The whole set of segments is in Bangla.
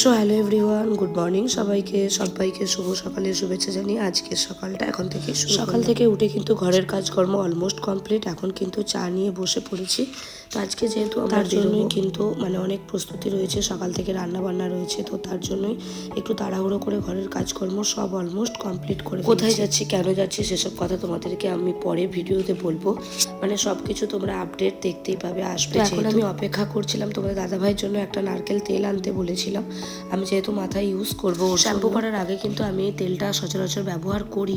So hello everyone good morning সবাইকে সবাইকে শুভ সকালে শুভেচ্ছা জানিয়ে আজকের সকালটা এখন থেকে সকাল থেকে উঠে কিন্তু ঘরের কাজকর্ম অলমোস্ট কমপ্লিট এখন কিন্তু চা নিয়ে বসে পড়েছি। তো আজকে যেহেতু তার জন্যই কিন্তু মানে অনেক প্রস্তুতি রয়েছে। সকাল থেকে রান্না বান্না রয়েছে তো তার জন্যই একটু তাড়াহুড়ো করে ঘরের কাজকর্ম সব অলমোস্ট কমপ্লিট করে কোথায় যাচ্ছি কেন যাচ্ছি সেসব কথা তোমাদেরকে আমি পরে ভিডিওতে বলব। মানে সব কিছু তোমরা আপডেট দেখতেই পাবে আসবে এখন আমি অপেক্ষা করছিলাম তোমাদের দাদাভাইয়ের জন্য একটা নারকেল তেল আনতে বলেছিলাম। আমি যেহেতু মাথায় ইউজ করব শ্যাম্পু করার আগে কিন্তু আমি তেলটা সচরাচর ব্যবহার করি।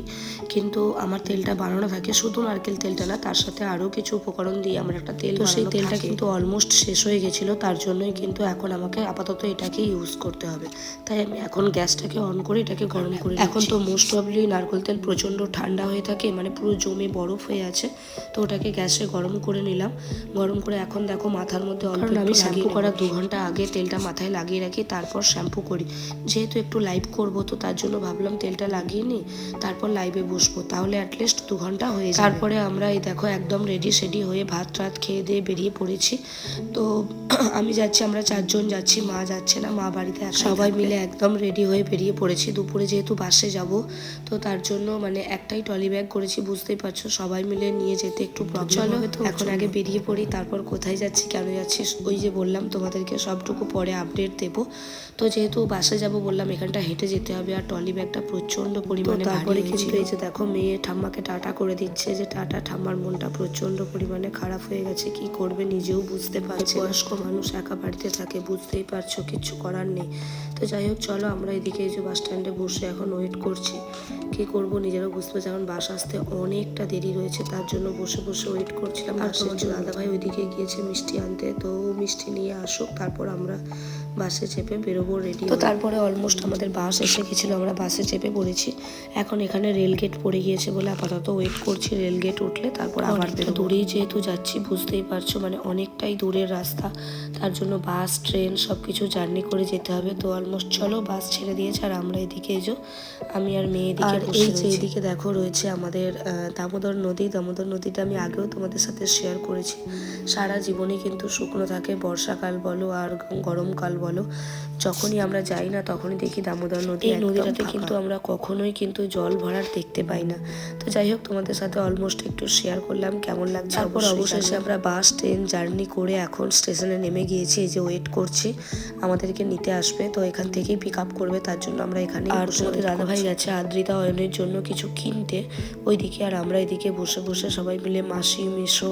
কিন্তু আমার তেলটা বানানো থাকে শুধু নারকেল তেলটা না তার সাথে আরও কিছু উপকরণ দিয়ে আমার একটা তেল তো সেই তেলটা কিন্তু অলমোস্ট শেষ হয়ে গেছিল তার জন্যই কিন্তু এখন আমাকে আপাতত এটাকে ইউজ করতে হবে। তাই আমি এখন গ্যাসটাকে অন করে এটাকে গরম করে এখন তো মোস্ট প্রবলি নারকেল তেল প্রচণ্ড ঠান্ডা হয়ে থাকে মানে পুরো জমে বরফ হয়ে আছে। তো ওটাকে গ্যাসে গরম করে নিলাম। গরম করে এখন দেখো মাথার মধ্যে অল্প আমি শ্যাম্পু করার দু ঘণ্টা আগে তেলটা মাথায় লাগিয়ে রাখি তারপর শ্যাম্পু করি। যেহেতু একটু লাইভ করব তো তার জন্য ভাবলাম তেলটা লাগিয়ে নিই তারপর লাইভে বসবো। তাহলে অ্যাটলিস্ট দু ঘণ্টা হয়ে যাবে। তারপরে আমরা এই দেখো একদম রেডি সেডি হয়ে ভাত টাত খেয়ে দিয়ে বেরিয়ে পড়েছি। তো আমি যাচ্ছি আমরা চারজন যাচ্ছি মা যাচ্ছে না মা বাড়িতে একা সবাই মিলে একদম রেডি হয়ে বেরিয়ে পড়েছি। দুপুরে যেহেতু বাসে যাব তো তার জন্য মানে একটাই টলি ব্যাগ করেছি বুঝতেই পারছ? সবাই মিলে নিয়ে যেতে একটু প্রবলেম হয়তো এখন আগে বেরিয়ে পড়ি তারপর কোথায় যাচ্ছি কেন যাচ্ছি ওই যে বললাম তোমাদেরকে সবটুকু পরে আপডেট দেবো। তো যেহেতু বাসে যাব বললাম এখানটা হেঁটে যেতে হবে। আর টলি ব্যাগটা প্রচণ্ড পরিমাণে তারপরে কিন্তু এই যে দেখো মেয়ে ঠাম্মাকে টাটা করে দিচ্ছে যে টাটা ঠাম্মার মনটা প্রচণ্ড পরিমাণে খারাপ হয়ে গেছে। কি করবে নিজেও বুঝতে পারছে বয়স্ক মানুষ একা বাড়িতে থাকে বুঝতেই পারছ কিছু করার নেই। তো যাই হোক চলো আমরা এদিকে এই যে বাস স্ট্যান্ডে বসে এখন ওয়েট করছি। কি করব নিজেরও বুঝতে পারছি এখন বাস আসতে অনেকটা দেরি রয়েছে তার জন্য বসে বসে ওয়েট করছিলাম। আর তোমাদের দাদাভাই ওইদিকে গিয়েছে মিষ্টি আনতে। তো মিষ্টি নিয়ে আসুক তারপর আমরা বাসে চেপে বেরোবো রেডি তো তারপরে অলমোস্ট আমাদের বাস এসে গেছিল আমরা বাসে চেপে পড়েছি। এখন এখানে রেল গেট পড়ে গিয়েছে বলে আপাতত ওয়েট করছি রেল গেট উঠলে তারপর আবার বেরো দূরেই যেহেতু যাচ্ছি বুঝতেই পারছ মানে অনেকটাই দূরের রাস্তা। তার জন্য বাস ট্রেন সব কিছু জার্নি করে যেতে হবে। তো অলমোস্ট চলো বাস ছেড়ে দিয়েছে আর আমরা এদিকে এজো আমি আর মেয়ে এদিকে এই যে এদিকে দেখো রয়েছে আমাদের দামোদর নদী। দামোদর নদীটা আমি আগেও তোমাদের সাথে শেয়ার করেছি। সারা জীবনে কিন্তু শুকনো থাকে বর্ষাকাল বলো আর গরমকাল বলো। যখনই আমরা যাই না তখনই দেখি দামোদর নদী এই নদীটাতে কিন্তু আমরা কখনোই কিন্তু জল ভরার দেখতে পাই না। তো যাই হোক তোমাদের সাথে অলমোস্ট একটু শেয়ার করলাম কেমন লাগছে তারপর অবশেষে আমরা বাস ট্রেন জার্নি করে এখন স্টেশনে নেমে গিয়েছি এই যে ওয়েট করছি। আমাদেরকে নিতে আসবে তো এখান থেকেই পিক আপ করবে তার জন্য আমরা এখানে আর তোমাদের দাদাভাই গেছে আদ্রিতা অয়নের জন্য কিছু কিনতে। ওইদিকে আর আমরা এদিকে বসে বসে সবাই মিলে মাসি মেশো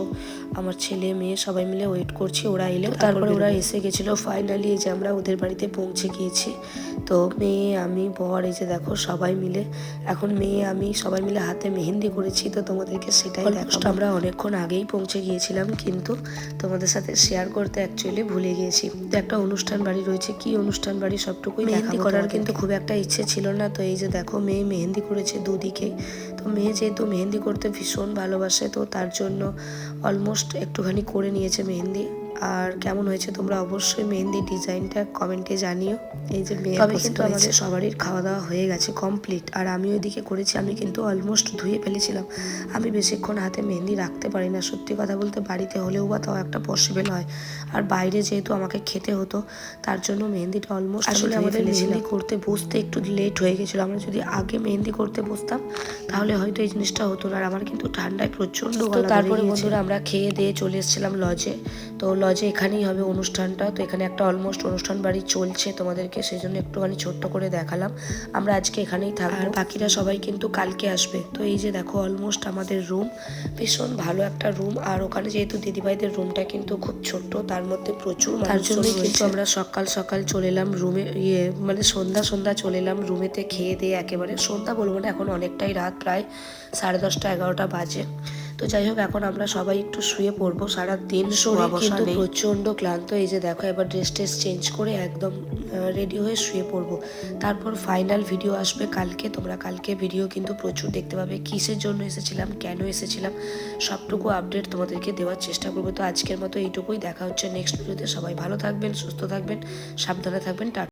আমার ছেলে মেয়ে সবাই মিলে ওয়েট করছি। ওরা এলে তারপরে ওরা এসে গেছিল ফাইনালি যে আমরা ওদের বাড়িতে পৌঁছে গিয়েছি। তো মেয়ে আমি বর এই যে দেখো সবাই মিলে। এখন মেয়ে আমি সবাই মিলে হাতে মেহেন্দি করেছি তো তোমাদেরকে সেটাই দেখাবো। আমরা অনেকক্ষণ আগেই পৌঁছে গিয়েছিলাম কিন্তু তোমাদের সাথে শেয়ার করতে অ্যাকচুয়ালি ভুলে গিয়েছি। তো একটা অনুষ্ঠান বাড়ি রয়েছে কি অনুষ্ঠান বাড়ি সবটুকুই মেহেন্দি করার কিন্তু খুব একটা ইচ্ছে ছিল না তো এই যে দেখো মেয়ে মেহেন্দি করেছে দুদিকে। তো মেয়ে যেহেতু মেহেন্দি করতে ভীষণ ভালোবাসে তো তার জন্য অলমোস্ট একটুখানি করে নিয়েছে মেহেন্দি। আর কেমন হয়েছে তোমরা অবশ্যই মেহেন্দি ডিজাইনটা কমেন্টে জানিও। এই যে মেয়ে তবে কিন্তু আমাদের সবারই খাওয়া দাওয়া হয়ে গেছে কমপ্লিট আর আমি ওইদিকে করেছি আমি কিন্তু অলমোস্ট ধুয়ে ফেলেছিলাম। আমি বেশিক্ষণ হাতে মেহেন্দি রাখতে পারি না সত্যি কথা বলতে বাড়িতে হলেও বা তাও একটা পসিবল হয়। আর বাইরে যেহেতু আমাকে খেতে হতো তার জন্য মেহেন্দিটা অলমোস্ট আসলে আমাদের মেহেন্দি করতে বসতে একটু লেট হয়ে গেছিল আমরা যদি আগে মেহেন্দি করতে বসতাম তাহলে হয়তো এই জিনিসটা হতো না। আর আমার কিন্তু ঠান্ডায় প্রচণ্ড তারপরে বন্ধুরা আমরা খেয়ে দিয়ে চলে এসেছিলাম লজে তো লজে এখানেই হবে অনুষ্ঠানটা। তো এখানে একটা অলমোস্ট অনুষ্ঠান বাড়ি চলছে তোমাদেরকে সেই জন্য একটুখানি ছোট্ট করে দেখালাম। আমরা আজকে এখানেই থাকব। আর বাকিরা সবাই কিন্তু কালকে আসবে। তো এই যে দেখো অলমোস্ট আমাদের রুম ভীষণ ভালো একটা রুম আর ওখানে যেহেতু দিদিভাইদের রুমটা কিন্তু খুব ছোট্ট তার মধ্যে প্রচুর তার জন্যই কিন্তু আমরা সকাল সকাল চলে এলাম রুমে ইয়ে মানে সন্ধ্যা সন্ধ্যা চলে এলাম রুমেতে খেয়ে দিয়ে একেবারে সন্ধ্যা বলব না এখন অনেকটাই রাত প্রায় সাড়ে দশটা এগারোটা বাজে। তো যাই হোক এখন আমরা সবাই একটু শুয়ে পড়ব। সারা দিন শরীর কিন্তু প্রচণ্ড ক্লান্ত। এই যে দেখো এবার ড্রেস টেস চেঞ্জ করে একদম রেডি হয়ে শুয়ে পড়ব। তারপর ফাইনাল ভিডিও আসবে কালকে। তোমরা কালকে ভিডিও কিন্তু প্রচুর দেখতে পাবে। কিসের জন্য এসেছিলাম কেন এসেছিলাম সবটুকু আপডেট তোমাদেরকে দেওয়ার চেষ্টা করব। তো আজকের মতো এইটুকুই। দেখা হচ্ছে নেক্সট ভিডিওতে সবাই ভালো থাকবেন সুস্থ থাকবেন সাবধানে থাকবেন। টাটা